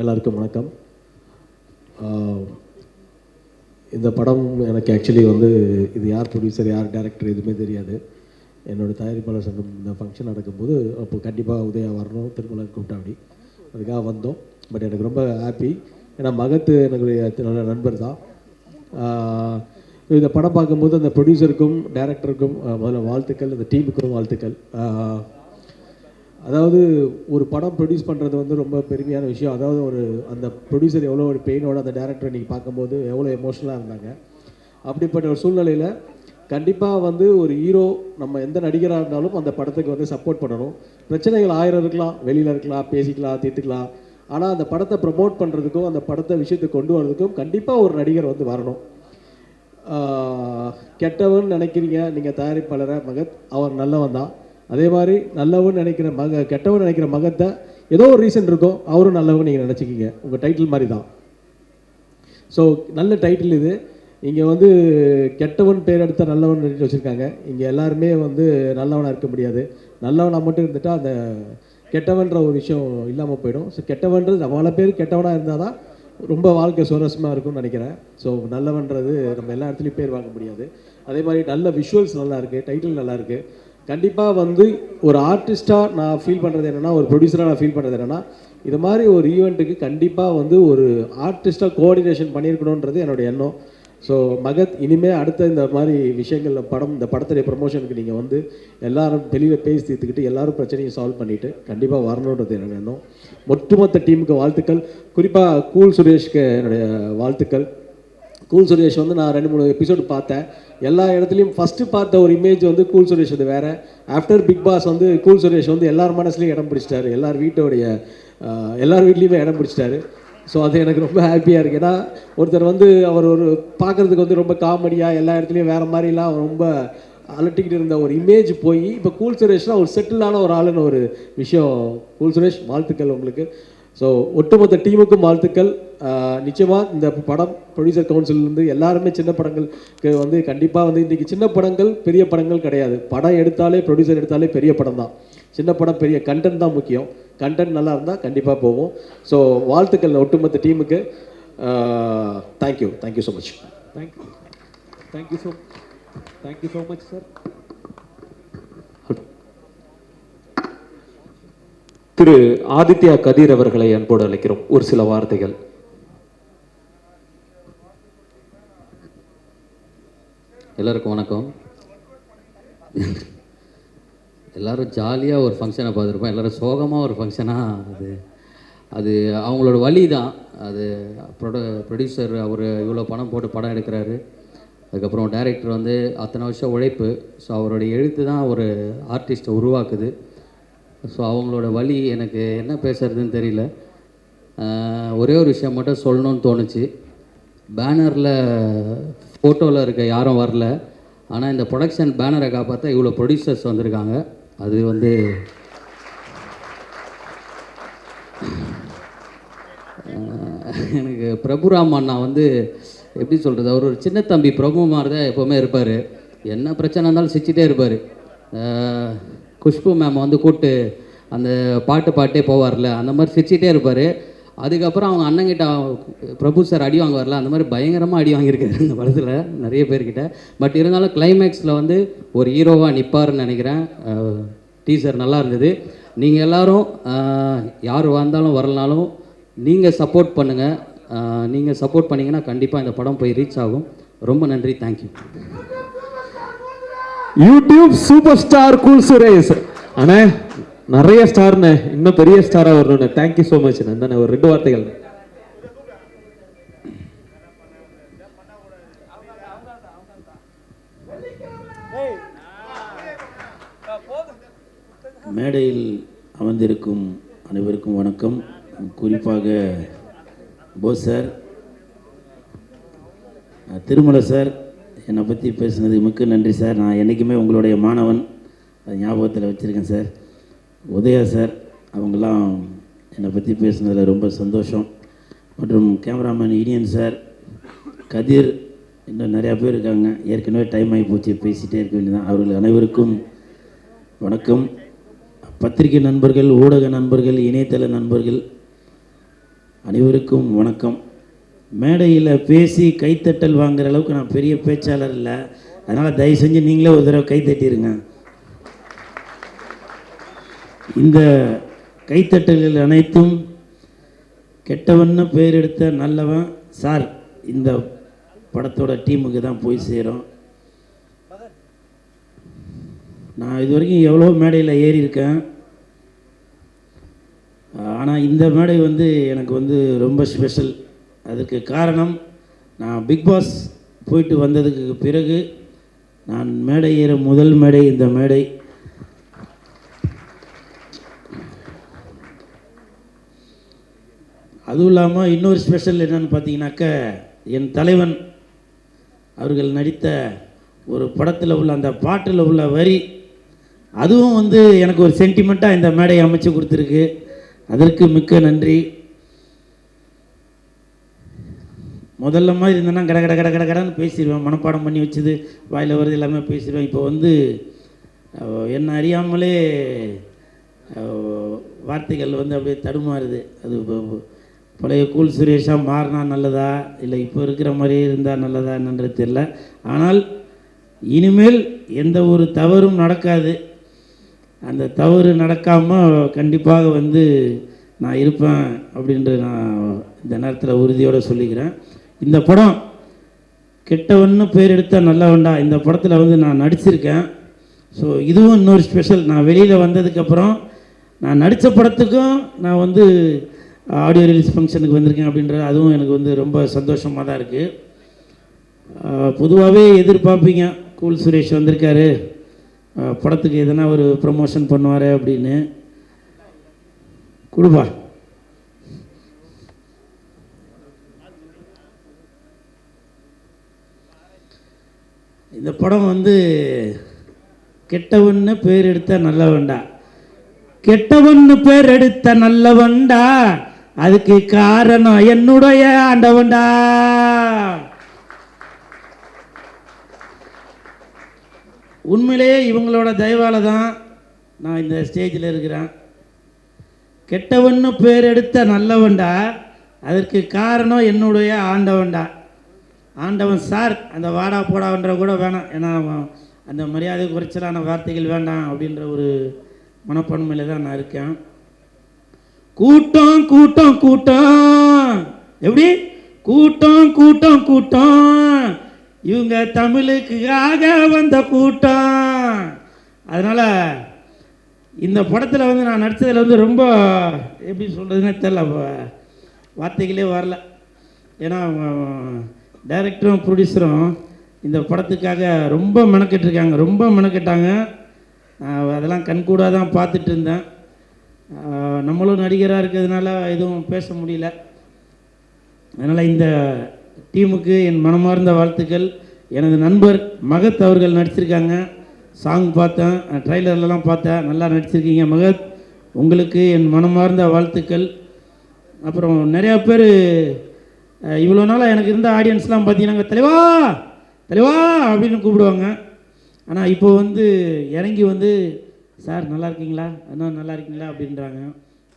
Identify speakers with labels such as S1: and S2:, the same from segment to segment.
S1: எல்லாருக்கும் வணக்கம். இந்த படம் எனக்கு ஆக்சுவலி வந்து இது யார் ப்ரொடியூசர் யார் டேரக்டர் எதுவுமே தெரியாது. என்னோட தயாரிப்பாளர் சங்கம் இந்த ஃபங்க்ஷன் நடக்கும்போது அப்போ கண்டிப்பாக உதயா வரணும் திருமலன் கூப்பிட்டாப்படி அதுக்காக வந்தோம். பட் எனக்கு ரொம்ப ஹாப்பி ஏன்னா மகத்து என்னுடைய நல்ல நண்பர் தான். இந்த படம் பார்க்கும்போது அந்த ப்ரொடியூசருக்கும் டேரக்டருக்கும் முதல்ல வாழ்த்துக்கள் அந்த டீமுக்கும் வாழ்த்துக்கள். அதாவது ஒரு படம் ப்ரொடியூஸ் பண்ணுறது வந்து ரொம்ப பெருமையான விஷயம். அதாவது ஒரு அந்த ப்ரொடியூசர் எவ்வளோ ஒரு பெயினோட அந்த டேரக்டர் நீங்கள் பார்க்கும்போது எவ்வளோ எமோஷனலாக இருந்தாங்க. அப்படிப்பட்ட ஒரு சூழ்நிலையில் கண்டிப்பாக வந்து ஒரு ஹீரோ நம்ம எந்த நடிகராக இருந்தாலும் அந்த படத்துக்கு வந்து சப்போர்ட் பண்ணணும். பிரச்சனைகள் ஆயிரம் இருக்கலாம் வெளியில் இருக்கலாம் பேசிக்கலாம் தீர்த்துக்கலாம். ஆனால் அந்த படத்தை ப்ரமோட் பண்ணுறதுக்கும் அந்த படத்தை விஷயத்தை கொண்டு வரதுக்கும் கண்டிப்பாக ஒரு நடிகர் வந்து வரணும். கெட்டவன் நினைக்கிறீங்க நீங்கள் தயாரிப்பாளரை மகத்? அவர் நல்லவன் தான். அதே மாதிரி நல்லவன் நினைக்கிற மக கெட்டவன் நினைக்கிற மகத்தை ஏதோ ஒரு ரீசன் இருக்கும் அவரும் நல்லவன் நீங்கள் நினச்சிக்கிங்க. உங்கள் டைட்டில் மாதிரி தான் ஸோ நல்ல டைட்டில் இது. இங்கே வந்து கெட்டவன் பேர் எடுத்த நல்லவன் நினைச்சு வச்சுருக்காங்க. இங்கே எல்லாருமே வந்து நல்லவனாக இருக்க முடியாது. நல்லவனாக மட்டும் இருந்துட்டால் அந்த கெட்டவன்ற ஒரு விஷயம் இல்லாமல் போயிடும். ஸோ கெட்டவன்றது நம்மள பேர் கெட்டவனாக இருந்தால் தான் ரொம்ப வாழ்க்கை சுவாரஸ்யமாக இருக்கும்னு நினைக்கிறேன். ஸோ நல்லவன்றது நம்ம எல்லா இடத்துலையும் பேர் வாங்க முடியாது. அதே மாதிரி நல்ல விஷுவல்ஸ் நல்லா இருக்குது டைட்டில் நல்லா இருக்குது கண்டிப்பாக வந்து ஒரு ஆர்டிஸ்ட்டாக நான் ஃபீல் பண்ணுறது என்னென்னா ஒரு ப்ரொடியூசராக நான் ஃபீல் பண்ணுறது என்னென்னா இது மாதிரி ஒரு ஈவெண்ட்டுக்கு கண்டிப்பாக வந்து ஒரு ஆர்டிஸ்ட்டாக கோஆர்டினேஷன் பண்ணியிருக்கணுன்றது என்னோடய எண்ணம். ஸோ மகத் இனிமேல் அடுத்த இந்த மாதிரி விஷயங்களில் படம் இந்த படத்துடைய ப்ரமோஷனுக்கு நீங்கள் வந்து எல்லாரும் வெளியில் பேசி தீர்த்துக்கிட்டு எல்லாரும் பிரச்சனையும் சால்வ் பண்ணிவிட்டு கண்டிப்பாக வரணுன்றது என்னோட எண்ணம். ஒட்டுமொத்த டீமுக்கு வாழ்த்துக்கள். குறிப்பாக கூல் சுரேஷ்க்கு என்னுடைய வாழ்த்துக்கள். கூல் சுரேஷ் வந்து நான் ரெண்டு மூணு எபிசோடு பார்த்தேன். எல்லா இடத்துலையும் ஃபஸ்ட்டு பார்த்த ஒரு இமேஜ் வந்து கூல் சுரேஷ் அது வேறு. ஆஃப்டர் பிக் பாஸ் வந்து கூல் சுரேஷ் வந்து எல்லார் மனசுலையும் இடம் பிடிச்சிட்டாரு. எல்லார் வீட்டோடைய எல்லார் வீட்லேயுமே இடம் பிடிச்சிட்டாரு. ஸோ அது எனக்கு ரொம்ப ஹாப்பியாக இருக்குது ஏன்னா ஒருத்தர் வந்து அவர் ஒரு பார்க்குறதுக்கு வந்து ரொம்ப காமெடியாக எல்லா இடத்துலையும் வேறு மாதிரிலாம் ரொம்ப அலட்டிக்கிட்டு இருந்த ஒரு இமேஜ் போய் இப்போ கூல் சுரேஷ்னா ஒரு செட்டிலான ஒரு ஆளுன்னு ஒரு விஷயம். கூல் சுரேஷ் வாழ்த்துக்கள் உங்களுக்கு. ஸோ ஒட்டுமொத்த டீமுக்கும் வாழ்த்துக்கள். நிச்சயமாக இந்த படம் ப்ரொடியூசர் கவுன்சிலிருந்து எல்லாருமே சின்ன படங்களுக்கு வந்து கண்டிப்பாக வந்து இன்றைக்கி சின்ன படங்கள் பெரிய படங்கள் கிடையாது. படம் எடுத்தாலே ப்ரொடியூசர் எடுத்தாலே பெரிய படம் தான். சின்ன படம் பெரிய கண்டென்ட் தான் முக்கியம். கண்டென்ட் நல்லா இருந்தால் கண்டிப்பாக போகும் ஸோ வாழ்த்துக்கள் ஒட்டுமொத்த டீமுக்கு. Thank you thank you so much
S2: thank you thank you so thank you so much sir Thiru Aditya Kathir அவர்களை அன்போடு அழைக்கிறோம். ஒரு சில வார்த்தைகள்.
S3: எல்லாருக்கும் வணக்கம். எல்லாரும் ஜாலியாக ஒரு ஃபங்க்ஷனை பார்த்துருப்போம். எல்லாரும் சோகமாக ஒரு ஃபங்க்ஷனாக அது அது அவங்களோட வழி தான் அது ப்ரொட ப்ரொடியூசர் அவர் இவ்வளோ பணம் போட்டு படம் எடுக்கிறாரு. அதுக்கப்புறம் டைரக்டர் வந்து அத்தனை வருஷம் உழைப்பு. ஸோ அவருடைய எழுத்து தான் ஒரு ஆர்டிஸ்ட்டை உருவாக்குது. ஸோ அவங்களோட வழி எனக்கு என்ன பேசுறதுன்னு தெரியல. ஒரே ஒரு விஷயம் மட்டும் சொல்லணும்னு தோணுச்சு. பேனரில் ஃபோட்டோவில் இருக்க யாரும் வரல. ஆனால் இந்த ப்ரொடக்ஷன் பேனரை காப்பாற்ற இவ்வளோ ப்ரொடியூசர்ஸ் வந்திருக்காங்க. அது வந்து எனக்கு பிரபுராம் அண்ணா வந்து எப்படி சொல்கிறது அவர் ஒரு சின்ன தம்பி பிரபு மாதிரி தான் எப்போவுமே இருப்பார். என்ன பிரச்சனை இருந்தாலும் சிரிச்சிட்டே இருப்பார். குஷ்பு மேம் வந்து கூப்பிட்டு அந்த பாட்டு பாட்டே போவார்ல அந்த மாதிரி சிரிச்சிட்டே இருப்பார். அதுக்கப்புறம் அவங்க அண்ணங்கிட்ட பிரபு சார் அடி வாங்க வரல அந்த மாதிரி பயங்கரமாக அடி வாங்கியிருக்காரு இந்த படத்தில் நிறைய பேர்கிட்ட. பட் இருந்தாலும் கிளைமேக்ஸில் வந்து ஒரு ஹீரோவாக நிற்பாருன்னு நினைக்கிறேன். டீசர் நல்லா இருந்தது. நீங்கள் எல்லாரும் யார் வந்தாலும் வரலனாலும் நீங்கள் சப்போர்ட் பண்ணுங்கள் நீங்கள் சப்போர்ட் பண்ணீங்கன்னா கண்டிப்பாக இந்த படம் போய் ரீச் ஆகும். ரொம்ப நன்றி. Thank you
S2: YouTube super star cool Suresh. அண்ணே நிறைய ஸ்டார்ண்ணே இன்னும் பெரிய ஸ்டாராக வரணுண்ணே தேங்க்யூ ஸோ மச் அண்ணே ஒரு ரெண்டு வார்த்தைகள்.
S4: மேடையில் அமர்ந்திருக்கும் அனைவருக்கும் வணக்கம். குறிப்பாக போஸ் சார் திருமலை சார் என்னை பற்றி பேசுனது மிக்க நன்றி சார். நான் என்றைக்குமே உங்களுடைய மாணவன். அது ஞாபகத்தில் வச்சுருக்கேன் சார். உதயா சார் அவங்களாம் என்னை பற்றி பேசுனதில் ரொம்ப சந்தோஷம். மற்றும் கேமராமேன் இனியன் சார் கதிர் இன்னும் நிறையா பேர் இருக்காங்க. ஏற்கனவே டைம் ஆகி போச்சு பேசிகிட்டே இருக்க வேண்டியதான் அவர்கள் அனைவருக்கும் வணக்கம். பத்திரிகை நண்பர்கள் ஊடக நண்பர்கள் இணையதள நண்பர்கள் அனைவருக்கும் வணக்கம். மேடையில் பேசி கைத்தட்டல் வாங்குற அளவுக்கு நான் பெரிய பேச்சாளர் இல்லை. அதனால் தயவு செஞ்சு நீங்களே ஒரு தடவை கைத்தட்டிருங்க இந்த கைத்தட்டல்கள் அனைத்தும் கெட்டவன்னு பேர் எடுத்த நல்லவன் சார் இந்த படத்தோட டீமுக்கு தான் போய் சேரும். நான் இது வரைக்கும் எவ்வளோ மேடையில் ஏறியிருக்கேன். ஆனால் இந்த மேடை வந்து எனக்கு வந்து ரொம்ப ஸ்பெஷல் அதுக்கு காரணம் நான் பிக் பாஸ் போயிட்டு வந்ததுக்கு பிறகு நான் மேடை ஏற முதல் மேடை இந்த மேடை. அதுவும் இல்லாமல் இன்னொரு ஸ்பெஷல் என்னன்னு பார்த்தீங்கன்னாக்க என் தலைவன் அவர்கள் நடித்த ஒரு படத்தில் உள்ள அந்த பாட்டில் உள்ள வரி அதுவும் வந்து எனக்கு ஒரு சென்டிமெண்ட்டாக இந்த மேடையை அமைச்சு கொடுத்துருக்கு. அதற்கு மிக்க நன்றி. முதல்ல மாதிரி இருந்தேன்னா கட கட கட கட கடன்னு பேசிடுவேன். மனப்பாடம் பண்ணி வச்சது வாயில் வருது எல்லாமே பேசிடுவேன். இப்போ வந்து என்ன அறியாமலே வார்த்தைகள் வந்து அப்படியே தடுமாறுது. அது இப்போ பழைய கூல் சுரேஷாக மாறினா நல்லதா? இல்லை இப்போ இருக்கிற மாதிரியே இருந்தால் நல்லதா என்னன்றது தெரில ஆனால் இனிமேல் எந்த ஒரு தவறும் நடக்காது. அந்த தவறு நடக்காமல் கண்டிப்பாக வந்து நான் இருப்பேன் அப்படின்ற நான் இந்த நேரத்தில் உறுதியோடு சொல்லிக்கிறேன். இந்த படம் கெட்டவன்னு பேர் எடுத்தால் நல்லவன்டா. இந்த படத்தில் வந்து நான் நடிச்சிருக்கேன். ஸோ இதுவும் இன்னொரு ஸ்பெஷல் நான் வெளியில் வந்ததுக்கப்புறம் நான் நடித்த படத்துக்கும் நான் வந்து ஆடியோ ரிலீஸ் ஃபங்க்ஷனுக்கு வந்திருக்கேன் அப்படின்றது அதுவும் எனக்கு வந்து ரொம்ப சந்தோஷமாக தான் இருக்குது பொதுவாகவே எதிர்பார்ப்பீங்க. கூல் சுரேஷ் வந்திருக்காரு. படத்துக்கு எதனா ஒரு ப்ரமோஷன் பண்ணுவார் அப்படின்னு. கொடுப்பா. இந்த படம் வந்து கெட்டவன்னு பேர் எடுத்த நல்லவன்டா. கெட்டவன்னு பேர் எடுத்த நல்லவன்டா. அதுக்கு காரணம் என்னுடைய ஆண்டவன்டா. உண்மையிலேயே இவங்களோட தயவால் தான் நான் இந்த ஸ்டேஜில் இருக்கிறேன். கெட்டவன்னு பேர் எடுத்த நல்லவன்டா. அதற்கு காரணம் என்னுடைய ஆண்டவன்டா. ஆண்டவன் சார் அந்த வாடா போடான்ற கூட வேணாம். ஏன்னா அந்த மரியாதை குறைச்சலான வார்த்தைகள் வேண்டாம் அப்படின்ற ஒரு மனப்பான்மையில் தான் நான் இருக்கேன். கூட்டம் கூட்டம் கூட்டம். எப்படி? கூட்டம் கூட்டம் கூட்டம். இவங்க தமிழுக்காக வந்த கூட்டம். அதனால் இந்த படத்தில் வந்து நான் நடித்ததில் வந்து ரொம்ப எப்படி சொல்கிறதுனே தெரில வார்த்தைகளே வரல. ஏன்னா டைரக்டரும் ப்ரொடியூசரும் இந்த படத்துக்காக ரொம்ப மெனக்கெட்டிருக்காங்க. ரொம்ப மெனக்கெட்டாங்க. அதெல்லாம் கண்கூடாக தான் பார்த்துட்டு இருந்தேன் நம்மளும் நடிகராக இருக்கிறதுனால எதுவும் பேச முடியல. அதனால் இந்த டீமுக்கு என் மனமார்ந்த வாழ்த்துக்கள். எனது நண்பர் மகத் அவர்கள் நடிச்சிருக்காங்க. சாங் பார்த்தேன். ட்ரைலர்லலாம் பார்த்தேன். நல்லா நடிச்சிருக்கீங்க மகத். உங்களுக்கு என் மனமார்ந்த வாழ்த்துக்கள். அப்புறம் நிறையா பேர் இவ்வளோ நாளாக எனக்கு இருந்த ஆடியன்ஸ்லாம் பார்த்தீங்கன்னா தலைவா தலைவா அப்படின்னு கூப்பிடுவாங்க. ஆனால் இப்போ வந்து இறங்கி வந்து சார் நல்லா இருக்கீங்களா? அண்ணா நல்லா இருக்கீங்களா? அப்படின்றாங்க.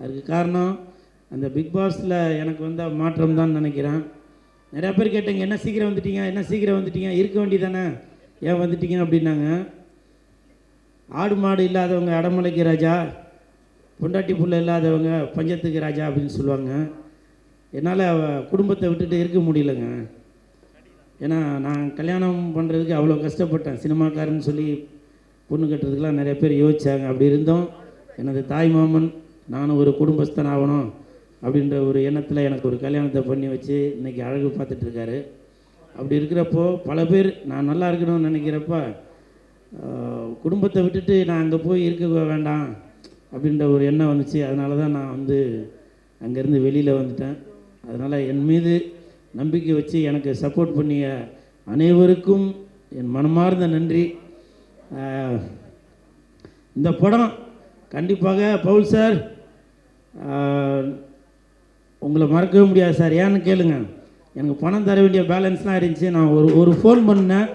S4: அதுக்கு காரணம் அந்த பிக் பாஸில் எனக்கு வந்த மாற்றம் தான் நினைக்கிறேன். நிறையா பேர் கேட்டாங்க என்ன சீக்கிரம் வந்துட்டீங்க? என்ன சீக்கிரம் வந்துட்டீங்க? இருக்க வேண்டியதானே? ஏன் வந்துட்டீங்க? அப்படின்னாங்க. ஆடு மாடு இல்லாதவங்க அடமலைக்கு ராஜா பொண்டாட்டி புள்ள இல்லாதவங்க பஞ்சத்துக்கு ராஜா அப்படின்னு சொல்லுவாங்க. என்னால் குடும்பத்தை விட்டுட்டு இருக்க முடியலங்க. ஏன்னா நான் கல்யாணம் பண்ணுறதுக்கு அவ்வளோ கஷ்டப்பட்டேன். சினிமாக்காரன்னு சொல்லி பொண்ணு கட்டுறதுக்கெலாம் நிறைய பேர் யோசிச்சாங்க. அப்படி இருந்தோம் எனது தாய் மாமன் நானும் ஒரு குடும்பஸ்தன் ஆகணும் அப்படின்ற ஒரு எண்ணத்தில் எனக்கு ஒரு கல்யாணத்தை பண்ணி வச்சு இன்றைக்கி அழகு பார்த்துட்ருக்காரு அப்படி இருக்கிறப்போ பல பேர் நான் நல்லா இருக்கணும்னு நினைக்கிறப்ப குடும்பத்தை விட்டுட்டு நான் அங்கே போய் இருக்க வேண்டாம் அப்படின்ற ஒரு எண்ணம் வந்துச்சு. அதனால தான் நான் வந்து அங்கேருந்து வெளியில் வந்துட்டேன். அதனால் என் மீது நம்பிக்கை வச்சு எனக்கு சப்போர்ட் பண்ணிய அனைவருக்கும் என் மனமார்ந்த நன்றி. இந்த படம் கண்டிப்பாக பவுல் சார் உங்களை மறக்கவே முடியாது சார். ஏன்னு கேளுங்க எனக்கு பணம் தர வேண்டிய பேலன்ஸ்லாம் இருந்துச்சு. நான் ஒரு ஒரு ஃபோன் பண்ணேன்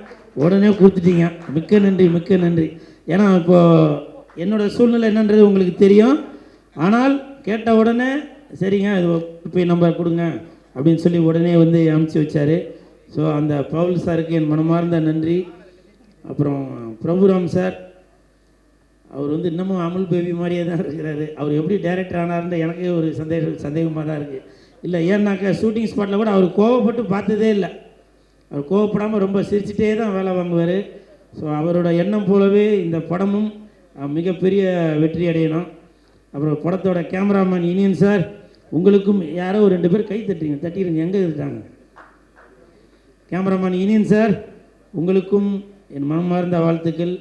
S4: உடனே கொடுத்துட்டீங்க. மிக்க நன்றி மிக்க நன்றி. ஏன்னா இப்போ என்னோட சூழ்நிலை என்னன்றது உங்களுக்கு தெரியும். ஆனால் கேட்ட உடனே சரிங்க இது போய் நம்பர் கொடுங்க அப்படின்னு சொல்லி உடனே வந்து அனுப்பிச்சி வச்சார். ஸோ அந்த பவுல் சாருக்கு என் மனமார்ந்த நன்றி. அப்புறம் பிரபுராம் சார் அவர் வந்து இன்னமும் அமுல் பேபி மாதிரியே தான் இருக்கிறாரு. அவர் எப்படி டைரக்டர் ஆனார்ன்ற எனக்கே ஒரு சந்தேகம் சந்தேகமாக தான் இருக்குது இல்லை ஏன்னாக்கா ஷூட்டிங் ஸ்பாட்டில் கூட அவர் கோவப்பட்டு பார்த்ததே இல்லை. அவர் கோவப்படாமல் ரொம்ப சிரிச்சிட்டே தான் வேலை வாங்குவார். ஸோ அவரோட எண்ணம் போலவே இந்த படமும் மிகப்பெரிய வெற்றி அடையணும். அப்புறம் படத்தோட கேமராமேன் இனியன் சார் உங்களுக்கும் யாரோ ஒரு ரெண்டு பேர் கை தட்டுறீங்க தட்டிடுங்க எங்கே இருக்காங்க? கேமராமேன் இனியன் சார் உங்களுக்கும் என் மனமார்ந்த வாழ்த்துக்கள்.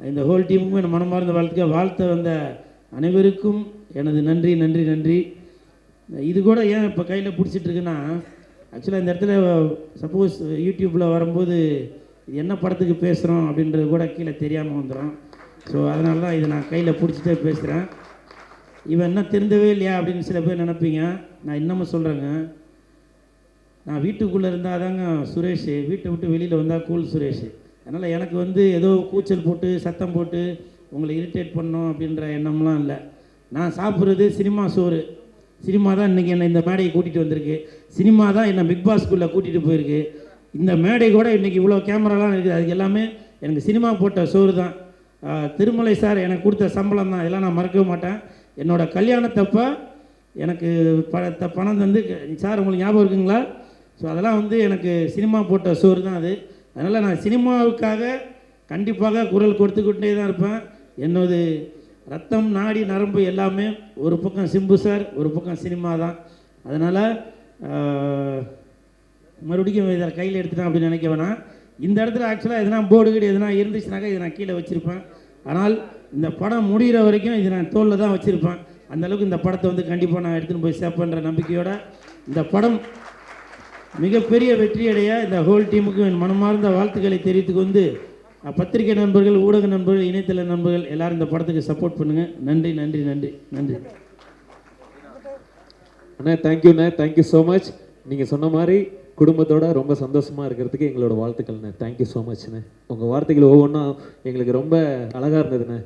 S4: இந்த ஹோல் டீமுக்கும் என் மனமார்ந்த வாழ்த்துக்கள். வாழ்த்த வந்த அனைவருக்கும் எனது நன்றி நன்றி நன்றி. இது கூட ஏன் இப்போ கையில் பிடிச்சிட்ருக்குன்னா ஆக்சுவலாக இந்த இடத்துல சப்போஸ் யூடியூப்பில் வரும்போது என்ன படத்துக்கு பேசுகிறோம் அப்படின்றது கூட கீழே தெரியாமல் வந்துடும் ஸோ அதனால தான் இதை நான் கையில் பிடிச்சிட்டே பேசுகிறேன் இவன் என்ன திருந்தவே இல்லையா அப்படின்னு சில பேர் நினைப்பீங்க. நான் இன்னமும் சொல்கிறேங்க நான் வீட்டுக்குள்ளே இருந்தால் தாங்க சுரேஷ். வீட்டை விட்டு வெளியில் வந்தால் கூல் சுரேஷ். அதனால் எனக்கு வந்து ஏதோ கூச்சல் போட்டு சத்தம் போட்டு உங்களை இரிட்டேட் பண்ணோம் அப்படின்ற எண்ணம்லாம் இல்லை. நான் சாப்பிட்றது சினிமா சோறு. சினிமா தான் இன்றைக்கி என்னை இந்த மேடையை கூட்டிகிட்டு வந்திருக்கு. சினிமா தான் என்னை பிக் பாஸ்குள்ளே கூட்டிகிட்டு போயிருக்கு. இந்த மேடை கூட இன்றைக்கி இவ்வளோ கேமராலாம் இருக்குது. அதுக்கு எல்லாமே எனக்கு சினிமா போட்ட சோறு தான். திருமலை சார் எனக்கு கொடுத்த சம்பளம் தான். இதெல்லாம் நான் மறக்கவே மாட்டேன். என்னோடய கல்யாணத்தப்போ எனக்கு ப த- பணம் தந்து சார் உங்களுக்கு ஞாபகம் இருக்குங்களா? ஸோ அதெல்லாம் வந்து எனக்கு சினிமா போட்ட சோறு தான் அது. அதனால் நான் சினிமாவுக்காக கண்டிப்பாக குரல் கொடுத்துக்கிட்டே தான் இருப்பேன். என்னோடது ரத்தம் நாடி நரம்பு எல்லாமே ஒரு பக்கம் சிம்பு சார் ஒரு பக்கம் சினிமா தான். அதனால் மறுபடியும் இதை கையில் எடுத்துட்டேன் அப்படின்னு நினைக்க வேணாம். இந்த இடத்துல ஆக்சுவலாக எதனா போர்டு கீடு எதனா இருந்துச்சுனாக்கா இதை நான் கீழே வச்சுருப்பேன். ஆனால் இந்த படம் முடிகிற வரைக்கும் இது நான் தோலில் தான் வச்சுருப்பேன். அந்தளவுக்கு இந்த படத்தை வந்து கண்டிப்பாக நான் எடுத்துன்னு போய் சேர்ப்பேன்ற நம்பிக்கையோட இந்த படம் மிகப்பெரிய வெற்றியடைய இந்த ஹோல் டீமுக்கு என் மனமார்ந்த வாழ்த்துக்களை தெரிவித்துக் கொண்டு பத்திரிகை நண்பர்கள் ஊடக நண்பர்கள் இணையதள நண்பர்கள் எல்லாரும் இந்த படத்துக்கு சப்போர்ட் பண்ணுங்கள் நன்றி நன்றி நன்றி நன்றி.
S2: அண்ணா தேங்க்யூண்ணே தேங்க்யூ ஸோ மச் நீங்கள் சொன்ன மாதிரி குடும்பத்தோட ரொம்ப சந்தோஷமாக இருக்கிறதுக்கு எங்களோட வாழ்த்துக்கள்ண்ணே தேங்க்யூ ஸோ மச்ண்ணே உங்கள் வார்த்தைகள் ஒவ்வொன்றும் எங்களுக்கு ரொம்ப அழகாக இருந்ததுண்ணே.